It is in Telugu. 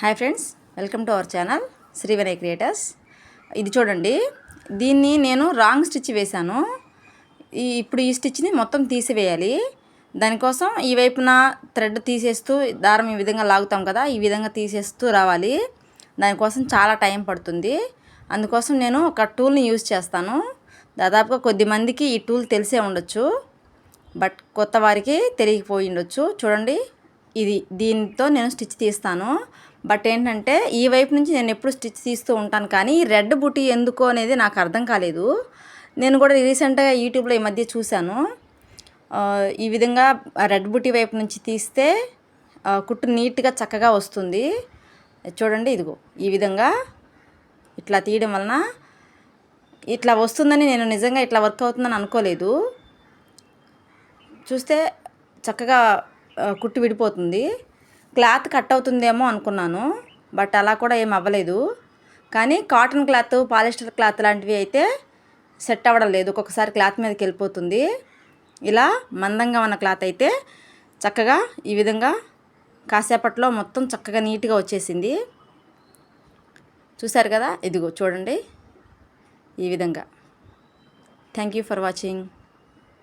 Hi friends welcome to our channel Shri Vinay creators. ఇది చూడండి దీన్ని నేను రాంగ్ స్టిచ్ వేశాను. ఈ ఇప్పుడు ఈ స్టిచ్ని మొత్తం తీసివేయాలి. దానికోసం ఈ వైపున థ్రెడ్ తీసేస్తూ దారం ఈ విధంగా లాగుతాం కదా ఈ విధంగా తీసేస్తూ రావాలి. దానికోసం చాలా టైం పడుతుంది. అందుకోసం నేను ఒక టూల్ని యూజ్ చేస్తాను. దాదాపుగా కొద్ది మందికి ఈ టూల్ తెలిసే ఉండొచ్చు బట్ కొత్త వారికి తెలియకపోయి ఉండొచ్చు. చూడండి ఇది దీంతో నేను స్టిచ్ తీస్తాను. బట్ ఏంటంటే ఈ వైపు నుంచి నేను ఎప్పుడు స్టిచ్ తీస్తూ ఉంటాను కానీ ఈ రెడ్ బుటీ ఎందుకు అనేది నాకు అర్థం కాలేదు. నేను కూడా రీసెంట్గా యూట్యూబ్లో ఈ మధ్య చూశాను. ఈ విధంగా రెడ్ బుటీ వైపు నుంచి తీస్తే కుట్టు నీట్గా చక్కగా వస్తుంది. చూడండి ఇదిగో ఈ విధంగా ఇట్లా తీయడం వలన ఇట్లా వస్తుందని నేను నిజంగా ఇట్లా వర్క్ అవుతుందని అనుకోలేదు. చూస్తే చక్కగా కుట్టు విడిపోతుంది. క్లాత్ కట్ అవుతుందేమో అనుకున్నాను బట్ అలా కూడా ఏం అవ్వలేదు. కానీ కాటన్ క్లాత్ పాలిస్టర్ క్లాత్ లాంటివి అయితే సెట్ అవ్వడం లేదు. ఒక్కొక్కసారి క్లాత్ మీదకి వెళ్ళిపోతుంది. ఇలా మందంగా ఉన్న క్లాత్ అయితే చక్కగా ఈ విధంగా కాసేపట్లో మొత్తం చక్కగా నీట్గా వచ్చేసింది. చూశారు కదా? ఇదిగో చూడండి. ఈ విధంగా. Thank you for watching